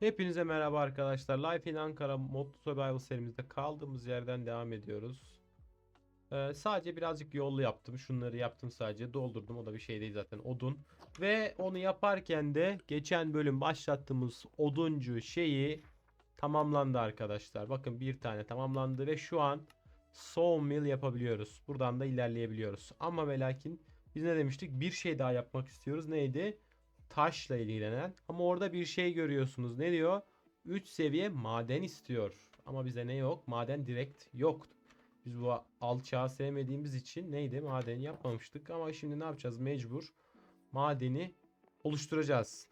Hepinize merhaba arkadaşlar. Life in Ankara Mod Survival serimizde kaldığımız yerden devam ediyoruz. Ee, sadece birazcık yollu yaptım. Şunları yaptım sadece. Doldurdum. O da bir şey değil zaten. Odun. Ve onu yaparken de geçen bölüm başlattığımız oduncu şeyi tamamlandı arkadaşlar. Bakın bir tane tamamlandı ve şu an sawmill yapabiliyoruz. Buradan da ilerleyebiliyoruz. Ama ve lakin biz ne demiştik? Bir şey daha yapmak istiyoruz. Neydi? Taşla ilgilenen ama orada bir şey görüyorsunuz. Ne diyor? 3 seviye maden istiyor. Ama bize ne yok? Maden direkt yok. Biz bu alçağı sevmediğimiz için neydi? Maden yapmamıştık ama şimdi ne yapacağız? Mecbur madeni oluşturacağız.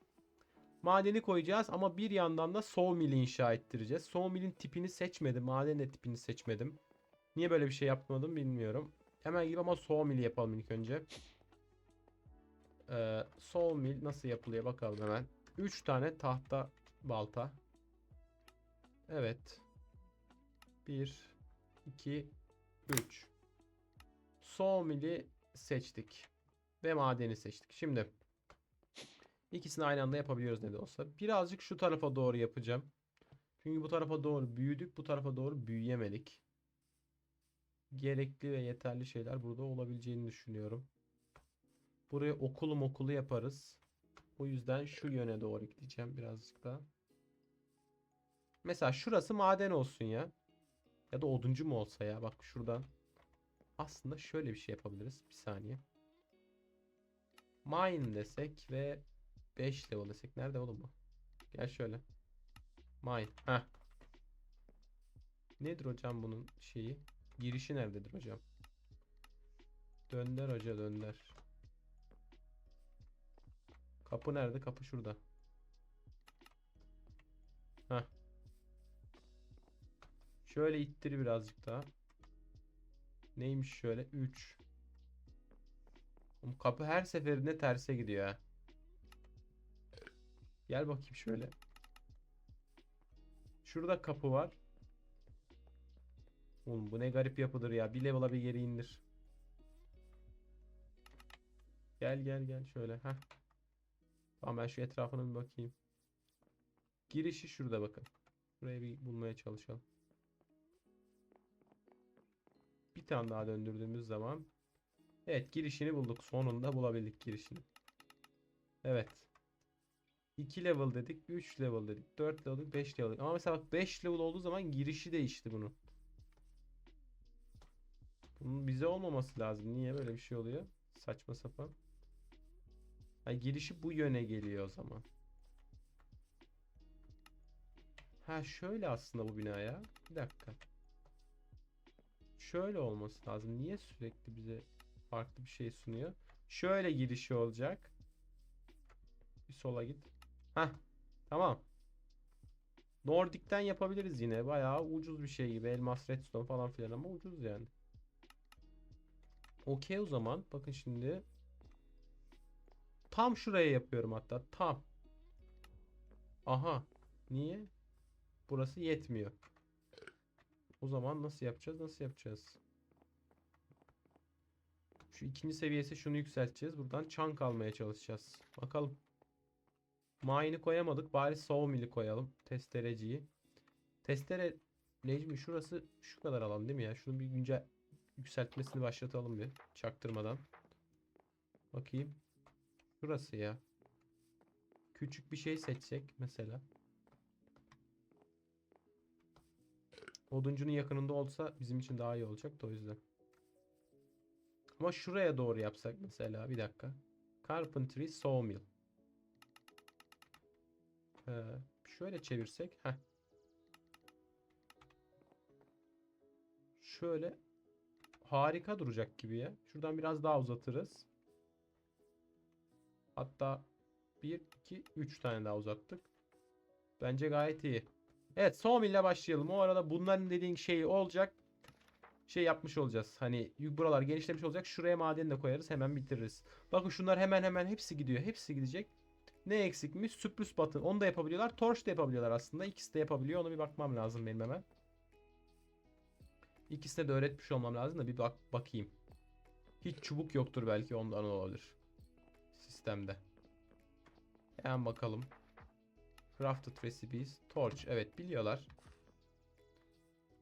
Madeni koyacağız ama bir yandan da sawmill'i inşa ettireceğiz. Sawmill'in tipini seçmedim. Maden de tipini seçmedim. Niye böyle bir şey yapmadım bilmiyorum. Hemen gibi ama sawmill'i yapalım ilk önce. Ee, sawmill nasıl yapılıyor bakalım hemen. 3 tane tahta balta. Evet. 1 2 3 Sawmill'i seçtik. Ve madeni seçtik. Şimdi ikisini aynı anda yapabiliyoruz ne de olsa. Birazcık şu tarafa doğru yapacağım. Çünkü bu tarafa doğru büyüdük. Bu tarafa doğru büyüyemedik. Gerekli ve yeterli şeyler burada olabileceğini düşünüyorum. Buraya okulu okulu yaparız. O yüzden şu yöne doğru gideceğim birazcık daha. Mesela şurası maden olsun ya. Ya da oduncu mu olsa ya. Bak şuradan. Aslında şöyle bir şey yapabiliriz. Bir saniye. Mine desek ve 5 level desek. Nerede oğlum bu? Gel şöyle. Mine. Heh. Nedir hocam bunun şeyi? Girişi nerededir hocam? Dönder hoca dönder. Kapı nerede? Kapı şurada. Heh. Şöyle ittir birazcık daha. Neymiş şöyle? 3. Kapı her seferinde terse gidiyor ha. Gel bakayım şöyle. Şurada kapı var. Oğlum bu ne garip yapıdır ya. Bir level'a bir geri indir. Gel gel gel şöyle. Heh. Tamam ben şu etrafına bir bakayım. Girişi şurada bakın. Burayı bir bulmaya çalışalım. Bir tane daha döndürdüğümüz zaman Evet girişini bulduk. Sonunda bulabildik girişini. Evet. 2 level dedik. 3 level dedik. 4 level dedik. 5 level dedik. Ama mesela bak 5 level olduğu zaman girişi değişti bunun. Bunun bize olmaması lazım. Niye böyle bir şey oluyor? Saçma sapan. Ha, girişi bu yöne geliyor o zaman. Ha şöyle aslında bu bina ya. Bir dakika. Şöyle olması lazım. Niye sürekli bize farklı bir şey sunuyor? Şöyle girişi olacak. Bir sola git. Ha, tamam. Nordic'ten yapabiliriz yine. Bayağı ucuz bir şey gibi. Elmas redstone falan filan ama ucuz yani. Okey o zaman. Bakın şimdi. Tam şuraya yapıyorum hatta. Tam. Aha. Niye? Burası yetmiyor. O zaman nasıl yapacağız? Nasıl yapacağız? Şu ikinci seviyesi şunu yükselteceğiz. Buradan çank almaya çalışacağız. Bakalım. Mine'i koyamadık. Bari sawmill'i koyalım. Testereciyi. Testere Necmi şurası şu kadar alan değil mi ya? Şunu bir güncel yükseltmesini başlatalım bir. Çaktırmadan. Bakayım. Şurası ya. Küçük bir şey seçsek mesela. Oduncunun yakınında olsa bizim için daha iyi olacak da o yüzden. Ama şuraya doğru yapsak mesela bir dakika. Carpentry Sawmill. Ee, şöyle çevirsek. Heh. Şöyle harika duracak gibi ya. Şuradan biraz daha uzatırız. Hatta 1, 2, 3 tane daha uzattık. Bence gayet iyi. Evet Sawmill ile başlayalım. O arada bunların dediğin şey olacak. Şey yapmış olacağız. Hani buralar genişlemiş olacak. Şuraya madeni de koyarız. Hemen bitiririz. Bakın şunlar hemen hemen hepsi gidiyor. Hepsi gidecek. Ne eksikmiş? Sürpriz batın. Onu da yapabiliyorlar. Torch da yapabiliyorlar aslında. İkisi de yapabiliyor. Ona bir bakmam lazım benim hemen. İkisine de öğretmiş olmam lazım da bir bak bakayım. Hiç çubuk yoktur belki ondan olabilir. Sistemde. Hemen bakalım. Crafted recipes. Torch. Evet biliyorlar.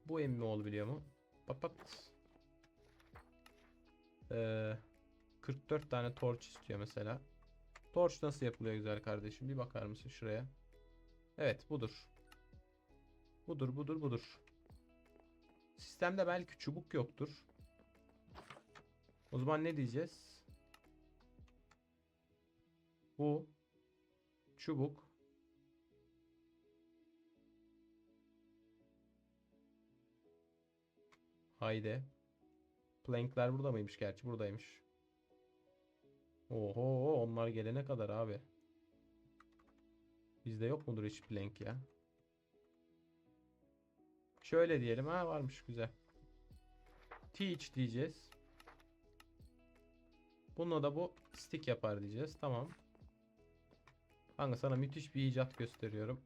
Bu Emmioğlu biliyor mu? Papat. Ee, 44 tane torch istiyor mesela. Torch nasıl yapılıyor güzel kardeşim? Bir bakar mısın şuraya? Evet budur. Budur budur budur. Sistemde belki çubuk yoktur. O zaman ne diyeceğiz? Bu çubuk Haydi. Plankler burada mıymış gerçi? Buradaymış. Oho onlar gelene kadar abi. Bizde yok mudur hiç plank ya? Şöyle diyelim ha varmış güzel. Teach diyeceğiz. Bununla da bu stick yapar diyeceğiz. Tamam. Kanka sana müthiş bir icat gösteriyorum.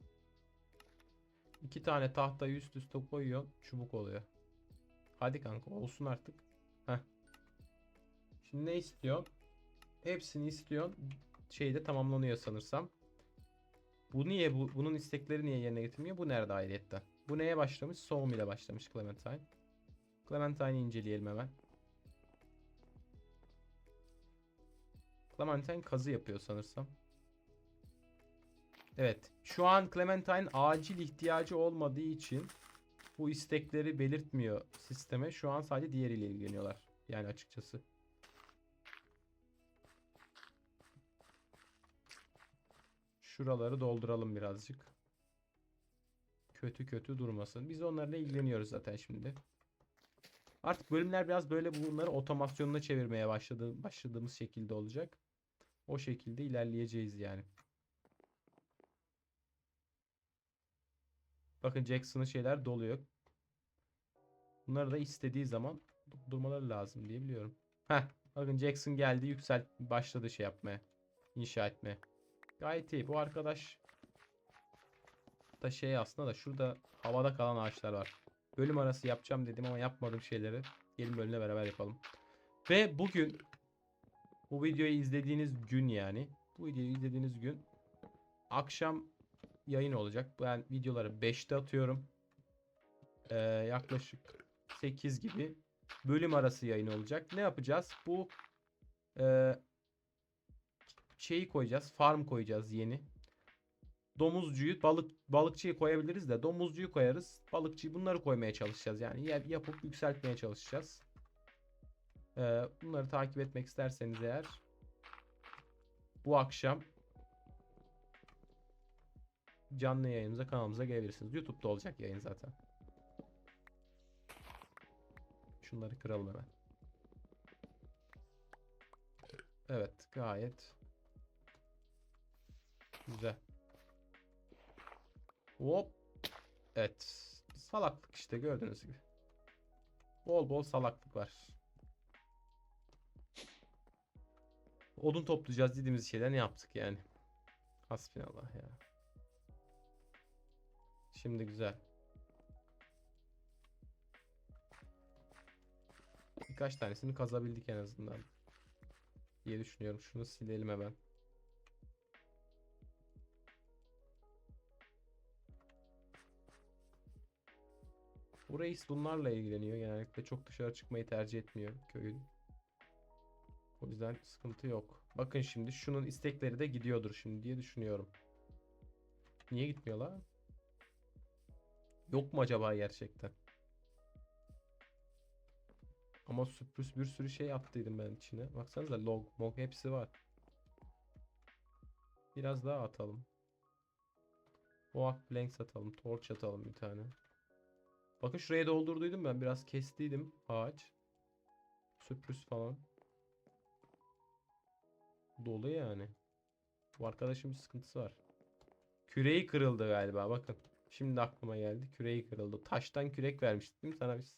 İki tane tahtayı üst üste koyuyorsun. Çubuk oluyor. Hadi kanka olsun artık. Heh. Şimdi ne istiyorsun? Hepsini istiyorsun. Şeyde tamamlanıyor sanırsam. Bu niye bu bunun istekleri niye yerine getirmiyor? Bu nerede ayrıyetten? Bu neye başlamış? Soğum ile başlamış Clementine. Clementine'i inceleyelim hemen. Clementine kazı yapıyor sanırsam. Evet. Şu an Clementine acil ihtiyacı olmadığı için bu istekleri belirtmiyor sisteme. Şu an sadece diğeriyle ilgileniyorlar. Yani açıkçası. Şuraları dolduralım birazcık. Kötü kötü durmasın. Biz onlarla ilgileniyoruz zaten şimdi. Artık bölümler biraz böyle bunları otomasyonuna çevirmeye başladı, başladığımız şekilde olacak. O şekilde ilerleyeceğiz yani. Bakın Jackson'ın şeyler doluyor. Bunları da istediği zaman durmaları lazım diye biliyorum. Heh, bakın Jackson geldi yükselt başladı şey yapmaya. inşa etmeye. Gayet iyi. Bu arkadaş da şey aslında da şurada havada kalan ağaçlar var. Bölüm arası yapacağım dedim ama yapmadım şeyleri. Gelin bölümle beraber yapalım. Ve bugün bu videoyu izlediğiniz gün yani bu videoyu izlediğiniz gün akşam yayın olacak. Ben videoları 5'te atıyorum. Ee, yaklaşık 8 gibi bölüm arası yayın olacak. Ne yapacağız? Bu e, şeyi koyacağız. Farm koyacağız yeni. Domuzcuyu, balık balıkçıyı koyabiliriz de domuzcuyu koyarız. Balıkçıyı bunları koymaya çalışacağız. Yani yap- yapıp yükseltmeye çalışacağız. Ee, bunları takip etmek isterseniz eğer bu akşam canlı yayınımıza kanalımıza gelebilirsiniz. YouTube'da olacak yayın zaten. Şunları kıralım hemen. Evet gayet güzel. Hop. Evet. Salaklık işte gördüğünüz gibi. Bol bol salaklık var. Odun toplayacağız dediğimiz şeyler ne yaptık yani. Hasbinallah ya. Şimdi güzel. Birkaç tanesini kazabildik en azından. diye düşünüyorum. Şunu silelim hemen. Bu reis bunlarla ilgileniyor. Genellikle çok dışarı çıkmayı tercih etmiyor köyün. O yüzden sıkıntı yok. Bakın şimdi şunun istekleri de gidiyordur şimdi diye düşünüyorum. Niye gitmiyor la? Yok mu acaba gerçekten? Ama sürpriz bir sürü şey attıydım ben içine. Baksanıza log, mog hepsi var. Biraz daha atalım. Oak blank atalım. Torch atalım bir tane. Bakın şuraya doldurduydum ben. Biraz kestiydim ağaç. Sürpriz falan. Dolu yani. Bu arkadaşın bir sıkıntısı var. Küreği kırıldı galiba bakın. Şimdi aklıma geldi. Küreği kırıldı. Taştan kürek vermiştim sana biz.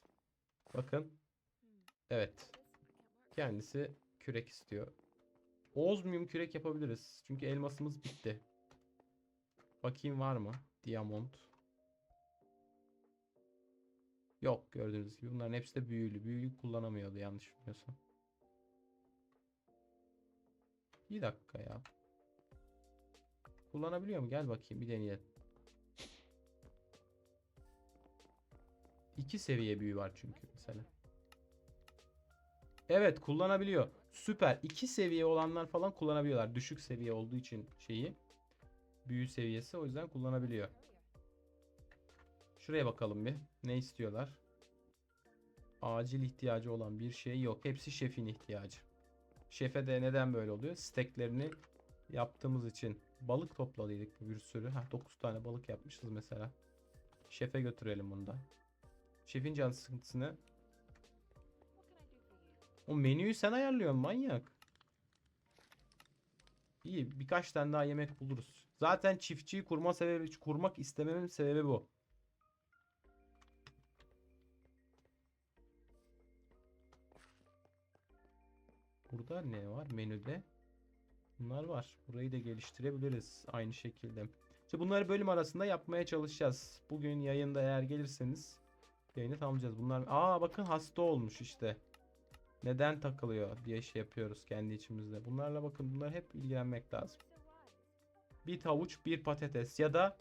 Bakın. Evet. Kendisi kürek istiyor. Ozmium kürek yapabiliriz. Çünkü elmasımız bitti. Bakayım var mı? Diamond. Yok gördüğünüz gibi bunların hepsi de büyülü. Büyülü kullanamıyordu yanlış bilmiyorsam. Bir dakika ya. Kullanabiliyor mu? Gel bakayım bir deneyelim. İki seviye büyü var çünkü mesela. Evet kullanabiliyor. Süper. İki seviye olanlar falan kullanabiliyorlar. Düşük seviye olduğu için şeyi. Büyü seviyesi o yüzden kullanabiliyor. Şuraya bakalım bir. Ne istiyorlar? Acil ihtiyacı olan bir şey yok. Hepsi şefin ihtiyacı. Şefe de neden böyle oluyor? Steklerini yaptığımız için. Balık topladıydık bir sürü. Ha 9 tane balık yapmışız mesela. Şefe götürelim bunu da. Şefin can sıkıntısını. O menüyü sen ayarlıyorsun manyak. İyi birkaç tane daha yemek buluruz. Zaten çiftçiyi kurma sebebi kurmak istememin sebebi bu. Burada ne var menüde? Bunlar var. Burayı da geliştirebiliriz aynı şekilde. İşte bunları bölüm arasında yapmaya çalışacağız. Bugün yayında eğer gelirseniz yayını tamamlayacağız. Bunlar aa bakın hasta olmuş işte. Neden takılıyor diye şey yapıyoruz kendi içimizde. Bunlarla bakın bunlar hep ilgilenmek lazım. Bir havuç, bir patates ya da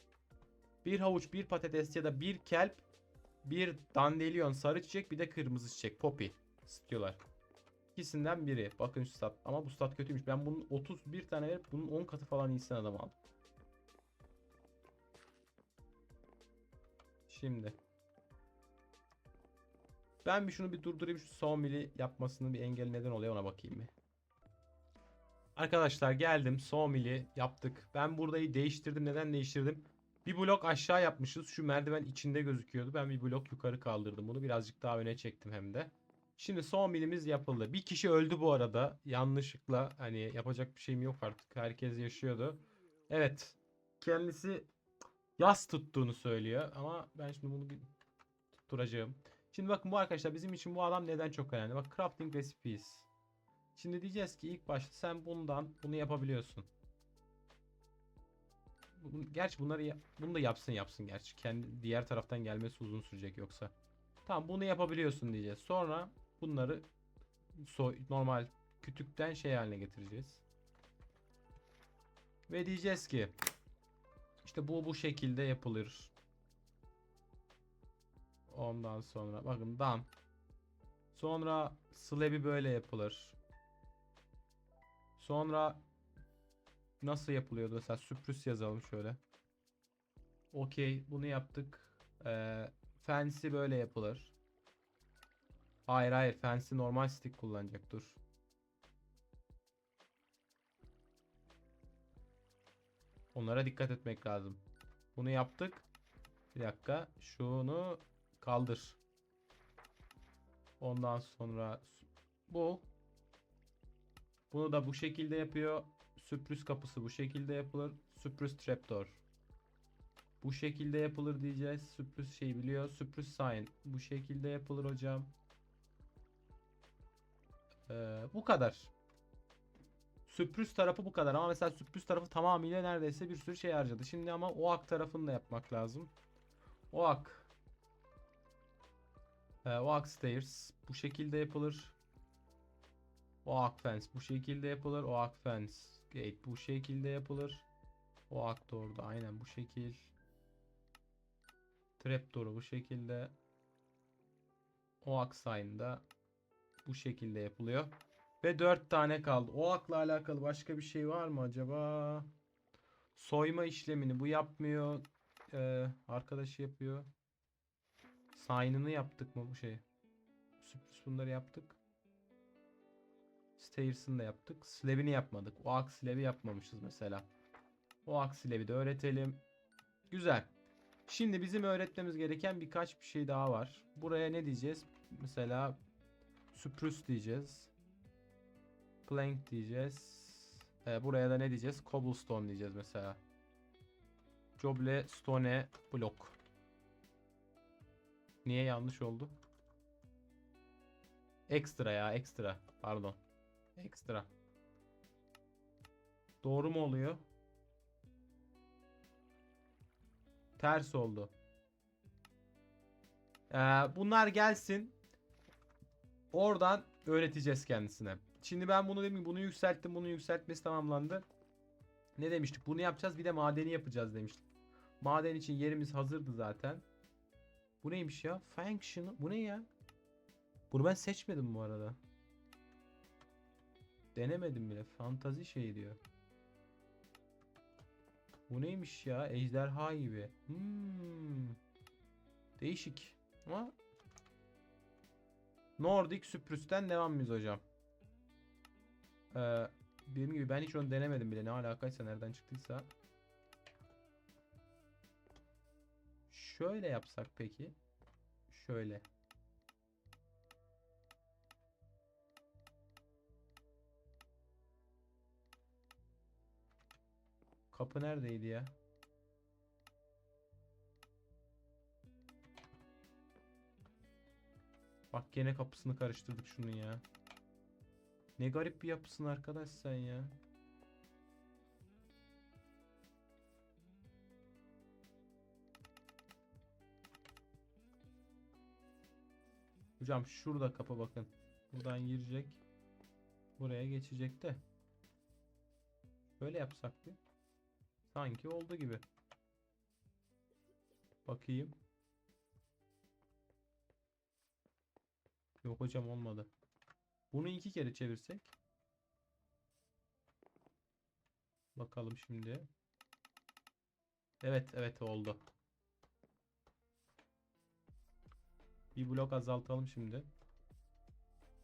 bir havuç, bir patates ya da bir kelp, bir dandelion, sarı çiçek, bir de kırmızı çiçek, poppy istiyorlar. İkisinden biri. Bakın şu stat. Ama bu stat kötüymüş. Ben bunun 31 tane verip bunun 10 katı falan iyisini adam aldım. Şimdi. Ben bir şunu bir durdurayım. Şu sawmill'i yapmasının bir engel neden oluyor ona bakayım bir. Arkadaşlar geldim. Sawmill'i yaptık. Ben burayı değiştirdim. Neden değiştirdim? Bir blok aşağı yapmışız. Şu merdiven içinde gözüküyordu. Ben bir blok yukarı kaldırdım bunu. Birazcık daha öne çektim hem de. Şimdi son milimiz yapıldı. Bir kişi öldü bu arada. Yanlışlıkla hani yapacak bir şeyim yok artık. Herkes yaşıyordu. Evet. Kendisi yas tuttuğunu söylüyor ama ben şimdi bunu bir tutturacağım. Şimdi bakın bu arkadaşlar bizim için bu adam neden çok önemli. Bak crafting recipes. Şimdi diyeceğiz ki ilk başta sen bundan bunu yapabiliyorsun. Gerçi bunları bunu da yapsın yapsın gerçi. Kendi diğer taraftan gelmesi uzun sürecek yoksa. Tamam bunu yapabiliyorsun diyeceğiz. Sonra bunları soy, normal kütükten şey haline getireceğiz. Ve diyeceğiz ki işte bu bu şekilde yapılır. Ondan sonra bakın dam. Sonra slab'i böyle yapılır. Sonra nasıl yapılıyordu? Mesela süprüs yazalım şöyle. Okey bunu yaptık. Ee, fancy böyle yapılır. Hayır hayır fancy normal stick kullanacak dur. Onlara dikkat etmek lazım. Bunu yaptık. Bir dakika şunu kaldır. Ondan sonra bu. Bunu da bu şekilde yapıyor. Sürpriz kapısı bu şekilde yapılır. Sürpriz trapdoor. Bu şekilde yapılır diyeceğiz. Sürpriz şey biliyor. Sürpriz sign. Bu şekilde yapılır hocam. Ee, bu kadar. Sürpriz tarafı bu kadar ama mesela sürpriz tarafı tamamıyla neredeyse bir sürü şey harcadı. Şimdi ama OAK tarafını da yapmak lazım. OAK. Ee, OAK stairs bu şekilde yapılır. OAK fence bu şekilde yapılır. OAK fence gate bu şekilde yapılır. OAK door da aynen bu şekil. Trapdoor'u bu şekilde. OAK sign da bu şekilde yapılıyor. Ve 4 tane kaldı. OAK'la alakalı başka bir şey var mı acaba? Soyma işlemini bu yapmıyor. Ee, arkadaşı yapıyor. Sign'ını yaptık mı bu şey? Sürpriz bunları yaptık. Stairs'ını da yaptık. Slab'ini yapmadık. OAK slab'i yapmamışız mesela. OAK slab'i de öğretelim. Güzel. Şimdi bizim öğretmemiz gereken birkaç bir şey daha var. Buraya ne diyeceğiz? Mesela Spruce diyeceğiz. Plank diyeceğiz. Ee, buraya da ne diyeceğiz? Cobblestone diyeceğiz mesela. Joble stone block. Niye yanlış oldu? Ekstra ya ekstra. Pardon. Ekstra. Doğru mu oluyor? Ters oldu. Ee, bunlar gelsin. Oradan öğreteceğiz kendisine. Şimdi ben bunu dedim bunu yükselttim. Bunu yükseltmesi tamamlandı. Ne demiştik? Bunu yapacağız bir de madeni yapacağız demiştik. Maden için yerimiz hazırdı zaten. Bu neymiş ya? Function. Bu ne ya? Bunu ben seçmedim bu arada. Denemedim bile. Fantazi şey diyor. Bu neymiş ya? Ejderha gibi. Hmm. Değişik. Ama Nordic Süprüs'ten devam mıyız hocam? Ee, dediğim gibi ben hiç onu denemedim bile. Ne alakaysa nereden çıktıysa. Şöyle yapsak peki. Şöyle. Kapı neredeydi ya? Bak gene kapısını karıştırdık şunun ya. Ne garip bir yapısın arkadaş sen ya. Hocam şurada kapı bakın. Buradan girecek. Buraya geçecek de. Böyle yapsak bir. Sanki oldu gibi. Bakayım. Yok hocam olmadı. Bunu iki kere çevirsek. Bakalım şimdi. Evet evet oldu. Bir blok azaltalım şimdi.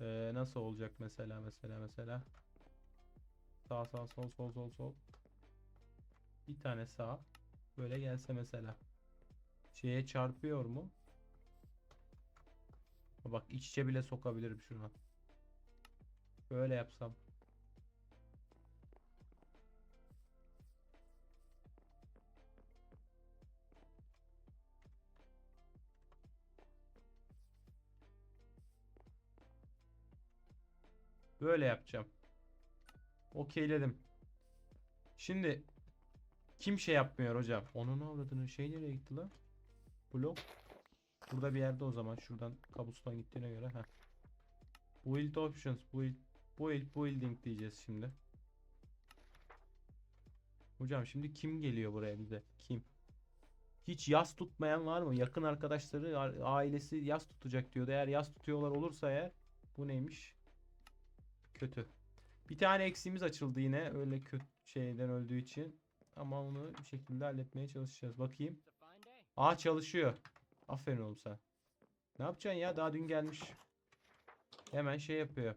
Ee, nasıl olacak mesela mesela mesela. Sağ sağ sol sol sol sol. Bir tane sağ. Böyle gelse mesela. Şeye çarpıyor mu? Bak iç içe bile sokabilirim şuna. Böyle yapsam. Böyle yapacağım. Okeyledim. Şimdi kim şey yapmıyor hocam? Onun avradının şey nereye gitti lan? Blok. Burada bir yerde o zaman. Şuradan kabustan gittiğine göre. Heh. Build options. Build, build building diyeceğiz şimdi. Hocam şimdi kim geliyor buraya bize? Kim? Hiç yas tutmayan var mı? Yakın arkadaşları, ailesi yas tutacak diyordu. Eğer yas tutuyorlar olursa eğer bu neymiş? Kötü. Bir tane eksiğimiz açıldı yine öyle kötü şeyden öldüğü için. Ama onu bir şekilde halletmeye çalışacağız. Bakayım. Aa çalışıyor. Aferin oğlum sen. Ne yapacaksın ya? Daha dün gelmiş. Hemen şey yapıyor.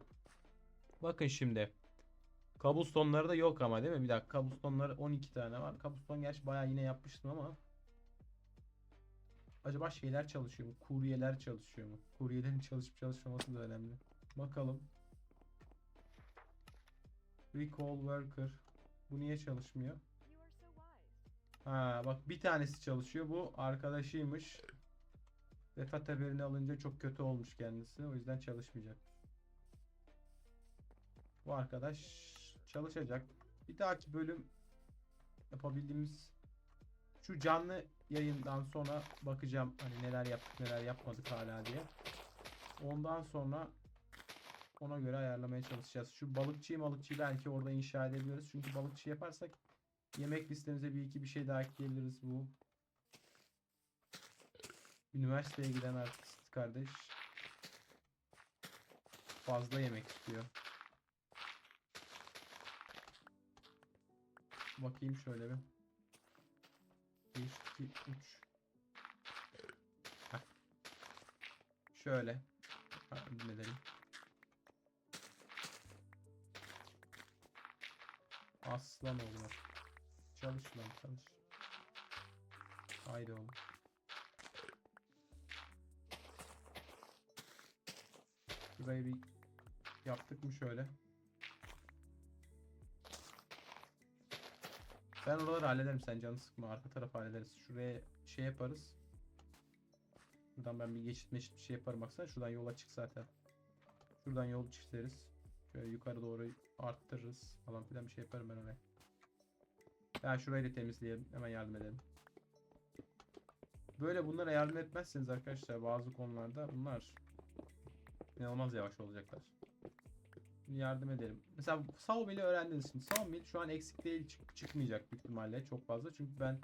Bakın şimdi. Cobblestone'ları da yok ama değil mi? Bir dakika. Cobblestone'ları 12 tane var. Cobblestone gerçi bayağı yine yapmıştım ama. Acaba şeyler çalışıyor mu? Kuryeler çalışıyor mu? Kuryelerin çalışıp çalışmaması da önemli. Bakalım. Recall worker. Bu niye çalışmıyor? Ha bak bir tanesi çalışıyor. Bu arkadaşıymış. Vefat haberini alınca çok kötü olmuş kendisi. O yüzden çalışmayacak. Bu arkadaş çalışacak. Bir dahaki bölüm yapabildiğimiz şu canlı yayından sonra bakacağım hani neler yaptık neler yapmadık hala diye. Ondan sonra ona göre ayarlamaya çalışacağız. Şu balıkçıyı balıkçıyı belki orada inşa edebiliriz. Çünkü balıkçı yaparsak yemek listemize bir iki bir şey daha ekleyebiliriz bu. Üniversiteye giden artist kardeş fazla yemek istiyor. Bakayım şöyle bir. 1, 2, 3. Şöyle. Yardım Aslan oğlum. Çalış lan çalış. Haydi oğlum. Şurayı bir yaptık mı şöyle. Ben oraları hallederim sen canı sıkma. Arka tarafı hallederiz. Şuraya şey yaparız. Buradan ben bir geçit meşit bir şey yaparım. Baksana şuradan yola çık zaten. Şuradan yol çizeriz. Şöyle yukarı doğru arttırırız falan filan bir şey yaparım ben oraya. Ya şurayı da temizleyelim. Hemen yardım edelim. Böyle bunlara yardım etmezseniz arkadaşlar bazı konularda bunlar inanılmaz yavaş olacaklar. Yardım edelim. Mesela Sawmill'i öğrendiniz şimdi. Sawmill şu an eksik değil çık çıkmayacak büyük ihtimalle çok fazla. Çünkü ben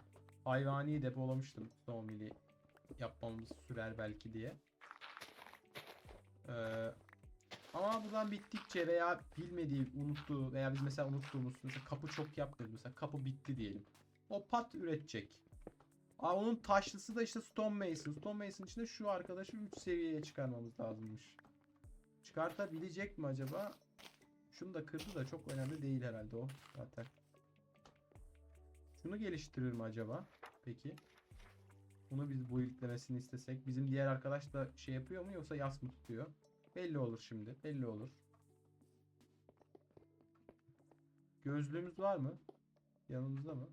hayvani depolamıştım Sawmill'i yapmamız sürer belki diye. Ee, ama buradan bittikçe veya bilmediği, unuttuğu veya biz mesela unuttuğumuz mesela kapı çok yapmıyoruz mesela kapı bitti diyelim. O pat üretecek. Aa, onun taşlısı da işte Stone Mason. Stone Mason içinde şu arkadaşı 3 seviyeye çıkarmamız lazımmış. Çıkartabilecek mi acaba? Şunu da kırdı da çok önemli değil herhalde o zaten. Şunu geliştirir mi acaba? Peki. Bunu biz bu yüklemesini istesek. Bizim diğer arkadaş da şey yapıyor mu yoksa yas mı tutuyor? Belli olur şimdi. Belli olur. Gözlüğümüz var mı? Yanımızda mı?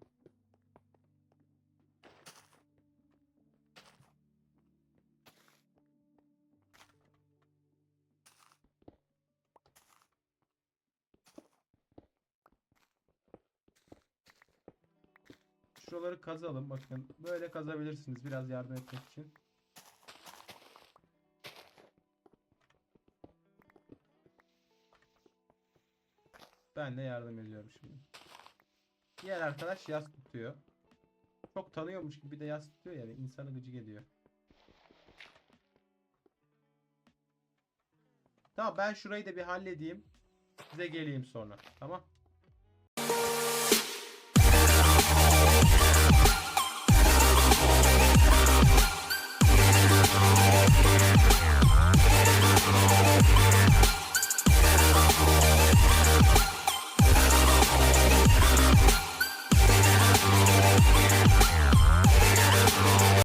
Şuraları kazalım bakın. Böyle kazabilirsiniz biraz yardım etmek için. Ben de yardım ediyorum şimdi. Diğer arkadaş yas tutuyor. Çok tanıyormuş gibi de yas tutuyor yani insanı gıcık ediyor. Tamam ben şurayı da bir halledeyim. Size geleyim sonra. Tamam.